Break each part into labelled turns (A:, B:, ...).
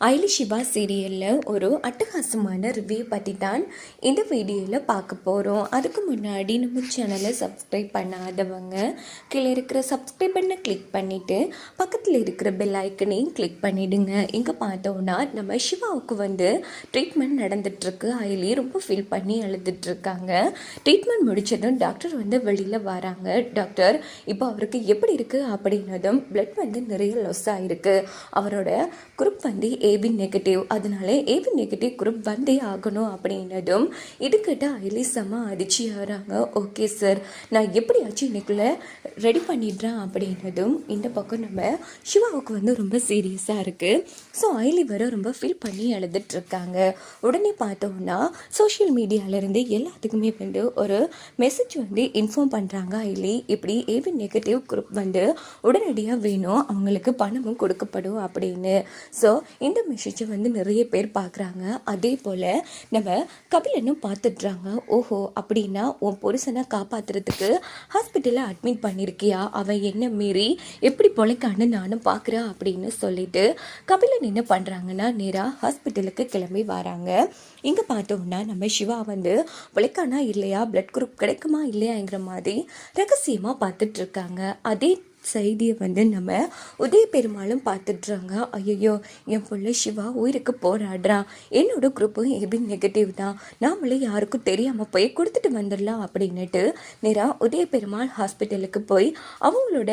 A: ஐலி சிவா சீரியலில் ஒரு அட்டகாசமான ரிவ்யூ பற்றி தான் இந்த வீடியோவில் பார்க்க போகிறோம் அதுக்கு முன்னாடி நம்ம சேனலை சப்ஸ்கிரைப் பண்ணாதவங்க கீழே இருக்கிற சப்ஸ்கிரைப் பண்ண கிளிக் பண்ணிவிட்டு பக்கத்தில் இருக்கிற பெல் ஐக்கனையும் கிளிக் பண்ணிவிடுங்க இங்கே பார்த்தோன்னா நம்ம சிவாவுக்கு வந்து ட்ரீட்மெண்ட் நடந்துகிட்ருக்கு ஐலி ரொம்ப ஃபீல் பண்ணி அழுதுட்ருக்காங்க ட்ரீட்மெண்ட் முடிச்சதும் டாக்டர் வந்து வெளியில் வராங்க. டாக்டர் இப்போ அவருக்கு எப்படி இருக்குது அப்படின்னதும் பிளட் வந்து நிறைய லாஸ் ஆகிருக்கு அவரோட குரூப் வந்து ஏபி நெகட்டிவ் அதனால ஏபி நெகட்டிவ் குரூப் வந்தே ஆகணும் அப்படின்னதும் இதுக்கிட்ட ஐலி செம்ம அதிர்ச்சி ஆகிறாங்க ஓகே சார் நான் எப்படியாச்சும் இன்னைக்குள்ளே ரெடி பண்ணிடுறேன் அப்படின்னதும் இந்த பக்கம் நம்ம சிவாவுக்கு வந்து ரொம்ப சீரியஸாக இருக்குது ஸோ ஐலி வர ரொம்ப ஃபீல் பண்ணி எழுதிட்டுருக்காங்க. உடனே பார்த்தோம்னா சோஷியல் மீடியாவிலேருந்து எல்லாத்துக்குமே வந்து ஒரு மெசேஜ் வந்து இன்ஃபார்ம் பண்ணுறாங்க ஐலி இப்படி ஏபி நெகட்டிவ் குரூப் வந்து உடனடியாக வேணும். அவங்களுக்கு பணமும் கொடுக்கப்படும் அப்படின்னு. ஸோ இந்த இந்த மெசேஜை வந்து நிறைய பேர் பார்க்குறாங்க. அதே போல் நம்ம கபிலனும் பார்த்துட்றாங்க. ஓஹோ அப்படின்னா உன் புருஷனை காப்பாற்றுறதுக்கு ஹாஸ்பிட்டலில் அட்மிட் பண்ணியிருக்கியா அவன் என்ன மீறி எப்படி பொழைக்கான்னு நானும் பார்க்குறேன் அப்படின்னு சொல்லிட்டு கபிலன் என்ன பண்ணுறாங்கன்னா நேராக ஹாஸ்பிட்டலுக்கு கிளம்பி வராங்க. இங்கே பார்த்தோம்னா நம்ம சிவா வந்து பொழைக்கானா இல்லையா? பிளட் குரூப் கிடைக்குமா இல்லையாங்கிற மாதிரி ரகசியமாக பார்த்துட்ருக்காங்க. அதே செய்தியை வந்து நம்ம உதய பெருமாளும் பார்த்துட்றாங்க. ஐயோ என் பிள்ளை சிவா உயிருக்கு போராடுறான் என்னோட குரூப்பும் ஏபி நெகட்டிவ் தான். நாமளே யாருக்கும் தெரியாமல் போய் கொடுத்துட்டு வந்துடலாம் அப்படின்னுட்டு நேராக உதய பெருமாள் ஹாஸ்பிட்டலுக்கு போய் அவங்களோட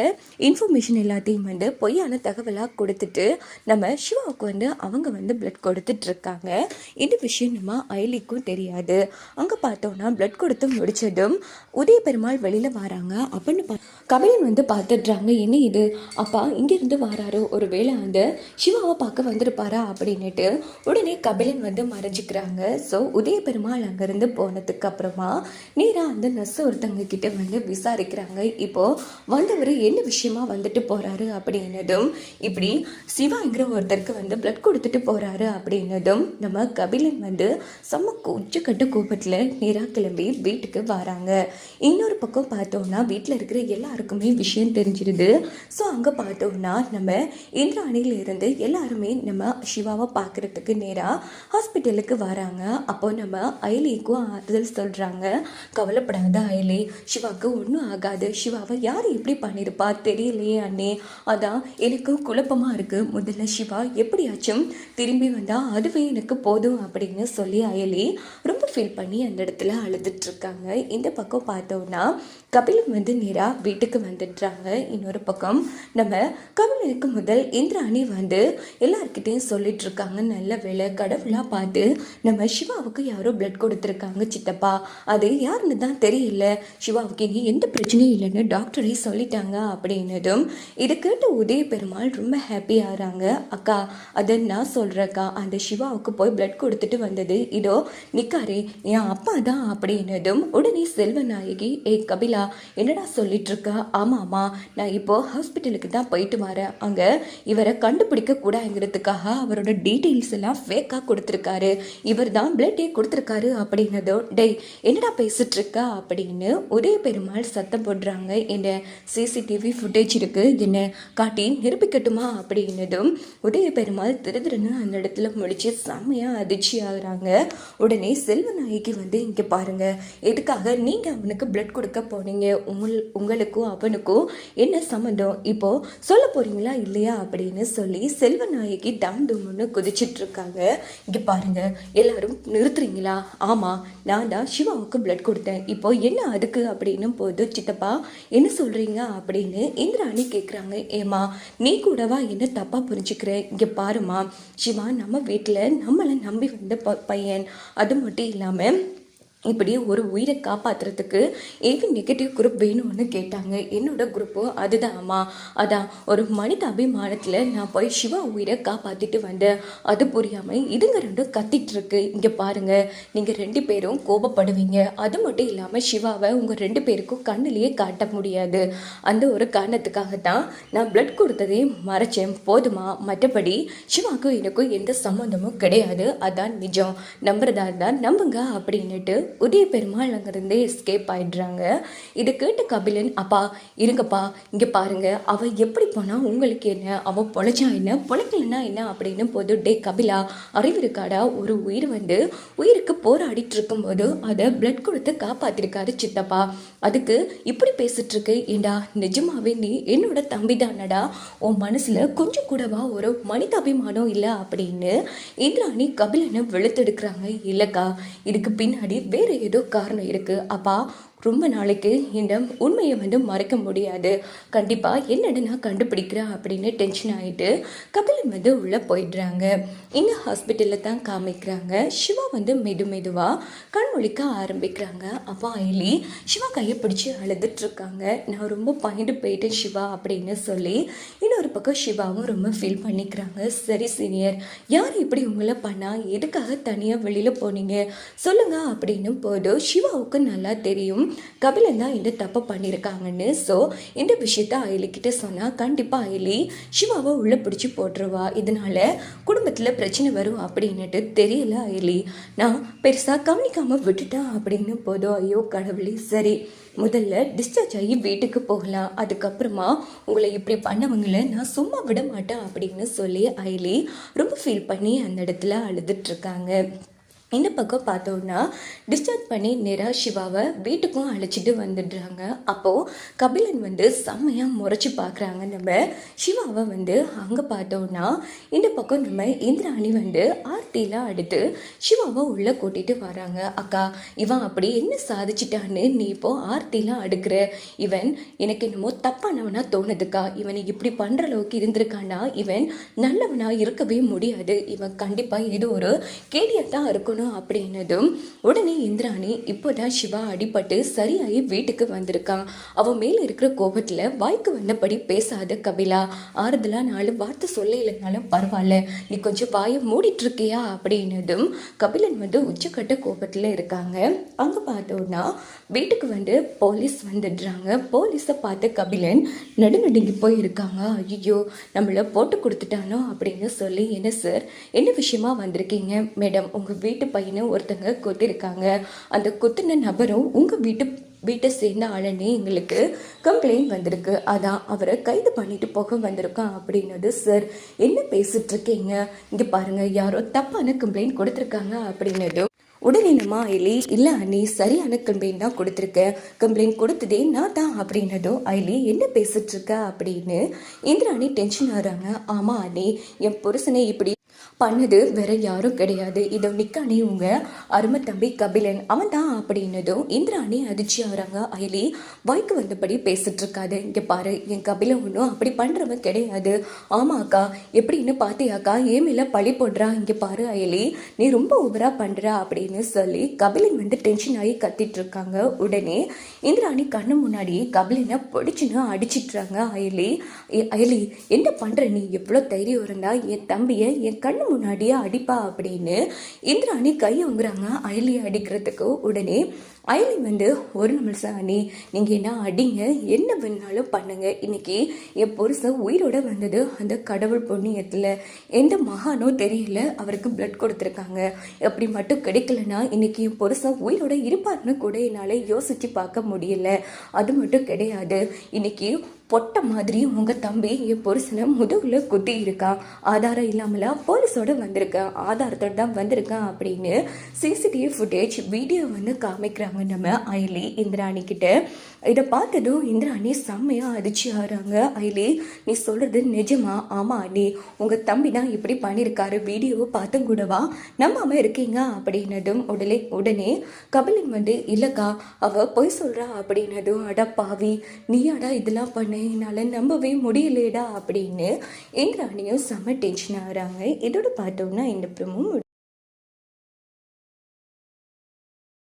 A: இன்ஃபர்மேஷன் எல்லாத்தையும் வந்து பொய்யான தகவலாக கொடுத்துட்டு நம்ம சிவாவுக்கு வந்து அவங்க வந்து பிளட் கொடுத்துட்ருக்காங்க. இந்த விஷயம் நம்ம ஐலிக்கும் தெரியாது. அங்கே பார்த்தோன்னா பிளட் கொடுத்து முடிச்சதும் உதய பெருமாள் வெளியில் வராங்க அப்படின்னு பா கபிலன் வந்து பார்த்துட்றாங்க. என்ன இது? அப்பா இங்கேருந்து வராரு. ஒரு வேளை அந்த சிவாவை பார்க்க வந்திருப்பாரா அப்படின்னுட்டு உடனே கபிலன் வந்து மறைஞ்சிக்கிறாங்க. ஸோ உதய பெருமாள் அங்கேருந்து போனதுக்கு அப்புறமா நேராக அந்த நர்ஸ் ஒருத்தங்க கிட்ட வந்து விசாரிக்கிறாங்க. இப்போது வந்தவர் என்ன விஷயமா வந்துட்டு போகிறாரு அப்படின்னதும் இப்படி சிவாங்கிற ஒருத்தருக்கு வந்து பிளட் கொடுத்துட்டு போகிறாரு அப்படின்னதும் நம்ம கபிலன் வந்து செம்ம உச்சக்கட்டு கோபத்தில் நேராக கிளம்பி வீட்டுக்கு வராங்க. இன்னொரு பக்கம் பார்த்தோம்னா வீட்டில் இருக்கிற எல்லாருக்குமே விஷயம் தெரிஞ்சிருது ஸோ அங்கே பார்த்தோம்னா நம்ம இந்திராணியிலிருந்து எல்லாருமே நம்ம சிவாவை பார்க்குறதுக்கு நேராக ஹாஸ்பிட்டலுக்கு வராங்க. அப்போ நம்ம ஐலிக்கும் ஆறுதல் சொல்கிறாங்க கவலைப்படாத ஐலி சிவாவுக்கு ஒன்றும் ஆகாது. சிவாவை யார் எப்படி பண்ணியிருப்பா தெரியலையே அண்ணே. அதான் எனக்கு குழப்பமாக இருக்குது முதல்ல சிவா எப்படியாச்சும் திரும்பி வந்தால் அதுவே எனக்கு போதும் அப்படின்னு சொல்லி அயலி ரொம்ப ஃபீல் பண்ணி அந்த இடத்துல அழுதுட்டுருக்காங்க இந்த பக்கம் பார்த்தோம்னா கபிலன் வந்து நேராக வீட்டுக்கு வந்துடுறாங்க. இன்னொரு பக்கம் நம்ம கபிலனுக்கு முதல் இந்திராணி வந்து எல்லார்கிட்டையும் சொல்லிட்டு இருக்காங்க நல்ல வேலை கடவுளாக பார்த்து நம்ம சிவாவுக்கு யாரோ பிளட் கொடுத்துருக்காங்க சித்தப்பா. அது யாருன்னு தான் தெரியல. சிவாவுக்கு இனி எந்த பிரச்சனையும் இல்லைன்னு டாக்டரே சொல்லிட்டாங்க அப்படின்னதும் இதை கேட்டு உதய பெருமாள் ரொம்ப ஹாப்பி ஆகிறாங்க. அக்கா அதை நான் சொல்கிறேக்கா அந்த சிவாவுக்கு போய் பிளட் கொடுத்துட்டு வந்தது இதோ நிக்காரே என் அப்பா தான் அப்படின்னதும் உடனே செல்வநாயகி ஏ கபிலா என்னடா சொல்லிட்டு இருக்கா ஆமாம்மா நான் இப்போது ஹாஸ்பிட்டலுக்கு தான் போயிட்டு வரேன் அங்கே இவரை கண்டுபிடிக்க கூடாதுங்கிறதுக்காக அவரோட டீட்டெயில்ஸ் எல்லாம் ஃபேக்காக கொடுத்துருக்காரு. இவர் தான் பிளட்டே கொடுத்துருக்காரு அப்படின்னதும் டேய் என்னடா பேசிட்டு இருக்கா? அப்படின்னு ஒரே பெருமாள் சத்தம் போடுறாங்க. என்ன சிசிடிவி ஃபுட்டேஜ் இருக்குது என்ன காட்டி நிரூபிக்கட்டுமா? அப்படின்னதும் உதய பெருமாள் திருதிருன்னு அந்த இடத்துல முடிச்சு செம்மையாக அதிர்ச்சி ஆகுறாங்க. உடனே செல்வநாயகி வந்து இங்கே பாருங்கள் எதுக்காக நீங்கள் அவனுக்கு பிளட் கொடுக்க போனீங்க? உங்கள் உங்களுக்கும் அவனுக்கும் என்ன சம்மந்தம் இப்போ சொல்ல போறீங்களா இல்லையா அப்படின்னு சொல்லி செல்வநாயகி டாம் டூம்னு குதிச்சிட்டு இருக்காங்க இங்கே பாருங்க எல்லாரும் நிறுத்துறீங்களா? ஆமாம் நான் தான் சிவாவுக்கு பிளட் கொடுத்தேன். இப்போ என்ன அதுக்கு அப்படின்னும் போது சித்தப்பா என்ன சொல்றீங்க? அப்படின்னு இந்திராணி கேட்குறாங்க ஏமா நீ கூடவா என்ன தப்பாக புரிஞ்சுக்கிற? இங்கே பாருமா சிவா நம்ம வீட்டில் நம்மளை நம்பி வந்த ப- பையன். அது மட்டும் இல்லாமல் இப்படி ஒரு உயிரை காப்பாற்றுறதுக்கு எது நெகட்டிவ் குரூப் வேணும்னு கேட்டாங்க. என்னோட குரூப்பு அதுதான்மா அதான் ஒரு மனித அபிமானத்தில் நான் போய் சிவா உயிரை காப்பாற்றிட்டு வந்தேன். அது புரியாமல் இதுங்க ரெண்டும் கத்திட்டு இருக்கு. இங்கே பாருங்க நீங்கள் ரெண்டு பேரும் கோபப்படுவீங்க. அது மட்டும் இல்லாமல் சிவாவை உங்கள் ரெண்டு பேருக்கும் கண்ணிலேயே காட்ட முடியாது. அந்த ஒரு காரணத்துக்காக தான் நான் பிளட் கொடுத்ததே மறைச்சேன். போதுமா? மற்றபடி சிவாக்கும் எனக்கும் எந்த சம்மந்தமும் கிடையாது. அதான் நிஜம். நம்புறதா இருந்தால் நம்புங்க அப்படின்னுட்டு உதய பெருமாள் அங்கேருந்தே எஸ்கேப் ஆயிடுறாங்க. இதை கேட்ட கபிலன் அப்பா இருங்கப்பா இங்கே பாருங்கள் அவள் எப்படி போனால் உங்களுக்கு என்ன? அவள் பொழைச்சா என்ன? பொழைக்கலன்னா என்ன? அப்படின்னு போது டே கபிலா அறிவிருக்காடா? ஒரு உயிர் வந்து உயிருக்கு போராடிட்டு இருக்கும்போது அதை பிளட் கொடுத்து காப்பாற்றிருக்காரு சித்தப்பா. அதுக்கு இப்படி பேசிட்டு இருக்கு ஏண்டா நிஜமாவே நீ என்னோட தம்பி தானடா உன் மனசில் கொஞ்சம் கூடவா ஒரு மனிதாபிமானம் இல்லை? அப்படின்னு இந்திராணி கபிலனை வெளுத்தெடுக்கிறாங்க. இல்லைக்கா இதுக்கு பின்னாடி வேறு ஏதோ காரணம் இருக்கு. அப்பா ரொம்ப நாளைக்கு இந்த உண்மையை வந்து மறைக்க முடியாது. கண்டிப்பாக என்னென்ன நான் கண்டுபிடிக்கிறேன் அப்படின்னு டென்ஷன் ஆகிட்டு கபிலன் வந்து உள்ளே போயிடுறாங்க. இந்த ஹாஸ்பிட்டலில் தான் காமிக்கிறாங்க. சிவா வந்து மெது மெதுவாக கண் ஒழிக்க ஆரம்பிக்கிறாங்க. அப்போ அயலி சிவா கையை பிடிச்சி அழுதுட்ருக்காங்க நான் ரொம்ப பயந்து போயிட்டேன் சிவா அப்படின்னு சொல்லி இன்னொரு பக்கம் சிவாவும் ரொம்ப ஃபீல் பண்ணிக்கிறாங்க. சரி சீனியர் யார் இப்படி உங்களை பண்ணால் எதுக்காக தனியாக வெளியில் போனீங்க? சொல்லுங்கள் அப்படின்னு போதும் சிவாவுக்கு நல்லா தெரியும். கபிலன் தான் இந்த தப்பு பண்ணியிருக்காங்கன்னு. ஸோ இந்த விஷயத்த அயலிக்கிட்ட சொன்னால் கண்டிப்பாக அயலி சிவாவை உள்ளே பிடிச்சி போட்டுருவா. இதனால குடும்பத்தில் பிரச்சனை வரும் அப்படின்னுட்டு தெரியல அயலி. நான் பெருசாக கவனிக்காமல் விட்டுட்டேன் அப்படின்னு போதும். ஐயோ கடவுளே. சரி முதல்ல டிஸ்சார்ஜ் ஆகி வீட்டுக்கு போகலாம். அதுக்கப்புறமா உங்களை இப்படி பண்ணவங்கள நான் சும்மா விட மாட்டேன் அப்படின்னு சொல்லி அயலி ரொம்ப ஃபீல் பண்ணி அந்த இடத்துல அழுதுட்டு இருக்காங்க. இந்த பக்கம் பார்த்தோன்னா டிஸ்சார்ஜ் பண்ணி நேராக சிவாவை வீட்டுக்கும் அழைச்சிட்டு வந்துடுறாங்க. அப்போது கபிலன் வந்து செம்மையாக முறைச்சி பார்க்குறாங்க. நம்ம சிவாவை வந்து அங்கே பார்த்தோன்னா இந்த பக்கம் நம்ம இந்திராணி வந்து ஆர்த்திலாம் அடுத்து சிவாவை உள்ளே கூட்டிகிட்டு வராங்க. அக்கா இவன் அப்படி என்ன சாதிச்சிட்டான்னு நீ இப்போ ஆர்த்திலாம் அடுக்கிற. இவன் எனக்கு என்னமோ தப்பானவனாக தோணுதுக்கா. இவன் இப்படி பண்ணுற அளவுக்கு இருந்திருக்கானா இவன் நல்லவனாக இருக்கவே முடியாது. இவன் கண்டிப்பாக ஏதோ ஒரு கேடியாக தான் இருக்கணும். போகணும் அப்படின்னதும் உடனே இந்திராணி இப்போதான் சிவா அடிபட்டு சரியாகி வீட்டுக்கு வந்திருக்கான் அவன் மேலே இருக்கிற கோபத்தில் வாய்க்கு வந்தபடி பேசாத கபிலா. ஆறுதலா நாலு வார்த்தை சொல்ல இல்லைனாலும் பரவாயில்ல. நீ கொஞ்சம் வாயை மூடிட்டு இருக்கியா அப்படின்னதும் கபிலன் வந்து உச்சக்கட்ட கோபத்தில் இருக்காங்க. அங்கே பார்த்தோன்னா வீட்டுக்கு வந்து போலீஸ் வந்துடுறாங்க. போலீஸை பார்த்து கபிலன் நடுநடுங்கி போயிருக்காங்க. ஐயோ நம்மளை போட்டு கொடுத்துட்டானோ அப்படின்னு சொல்லி என்ன சார்? என்ன விஷயமா வந்திருக்கீங்க? மேடம் உங்கள் வீட்டு பையனை ஒருத்தங்க கொத்திருக்காங்க. அந்த கொத்தின நபரும் உங்கள் வீட்டு வீட்டை சேர்ந்த ஆளுன்னு எங்களுக்கு கம்ப்ளைண்ட் வந்திருக்கு. அதான் அவரை கைது பண்ணிட்டு போக வந்திருக்கான் அப்படின்னது சார் என்ன பேசிட்டு இருக்கீங்க இங்கே பாருங்க யாரோ தப்பான கம்ப்ளைண்ட் கொடுத்துருக்காங்க அப்படின்னதும் உடனே ஐலி? இல்லை அண்ணி சரியான கம்ப்ளைண்ட் தான் கொடுத்துருக்கேன். கம்ப்ளைண்ட் கொடுத்ததே நான் தான் அப்படின்னதும் ஐலி என்ன பேசிட்டு இருக்க அப்படின்னு இந்திராணி டென்ஷன் ஆகிறாங்க. ஆமாம் அண்ணி என் புருஷனை இப்படி பண்ணது வேற யாரும் கிடையாது. இதை நிக்கானே உங்க அருமை தம்பி கபிலன். அவன் தான் அப்படின்னதும் இந்திராணி அதிர்ச்சி ஆகிறாங்க. அயலி வாய்க்கு வந்தபடி பேசிட்டு இருக்காது. இங்கே பாரு என் கபிலன் ஒன்றும் அப்படி பண்ணுறவன் கிடையாது. ஆமா அக்கா எப்படின்னு பார்த்தியாக்கா ஏன் மேலே பழி போடுறா? இங்கே பாரு அயலி நீ ரொம்ப ஓவரா பண்ணுற அப்படின்னு சொல்லி கபிலன் வந்து டென்ஷன் ஆகி கத்திட்டு இருக்காங்க. உடனே இந்திராணி கண்ணு முன்னாடி கபிலனை பிடிச்சுன்னு அடிச்சிட்றாங்க அயலி. அயலி என்ன பண்ணுற நீ? எவ்வளோ தைரியம் இருந்தா என் தம்பியை என் கண்ணு முன்னாடியே அடிப்பா அப்படின்னு இந்திராணி கை உங்குறாங்க அயலியை அடிக்கிறதுக்கு உடனே அயலி வந்து ஒரு நிமிஷம் அணி நீங்கள் என்ன அடிங்க? என்ன வேணாலும் பண்ணுங்கள் இன்றைக்கி என் புருஷன் உயிரோட வந்தது. அந்த கடவுள் புண்ணியத்தில் எந்த மகானோ தெரியல. அவருக்கு பிளட் கொடுத்துருக்காங்க. அப்படி மட்டும் கிடைக்கலனா இன்றைக்கி என் புருஷன் உயிரோட இருப்பார்னு கூட என்னால் யோசித்து பார்க்க முடியல. அது மட்டும் கிடையாது. இன்னைக்கு பொட்டை மாதிரி உங்கள் தம்பி என் புருஷனை முதுகில் குத்தி இருக்கான் ஆதாரம் இல்லாமல் போலீஸோட வந்திருக்கேன் ஆதாரத்தோட தான் வந்திருக்கேன் அப்படின்னு சிசிடிவி ஃபுட்டேஜ் வீடியோ வந்து காமிக்கிறாங்க நம்ம அயலி இந்திராணி கிட்ட. இதை பார்த்ததும் இந்திராணி செம்மையாக அதிர்ச்சி ஆகிறாங்க ஐலி. நீ சொல்கிறது நிஜமா? ஆமாம் அண்ணி. உங்கள் தம்பி தான் இப்படி பண்ணியிருக்காரு வீடியோவை பார்த்தும் கூடவா? நம்பாமல் இருக்கீங்க அப்படின்னதும் உடனே உடனே கபிலன் வந்து இல்லைக்கா அவ பொய் சொல்கிறா அப்படின்னதும் அடா பாவி நீயாடா இதெல்லாம் பண்ண? என்னால் நம்பவே முடியலேடா அப்படின்னு இந்திராணியும் செம்ம டென்ஷன் ஆகிறாங்க. இதோட பார்த்தோம்னா இந்த ப்ரமும்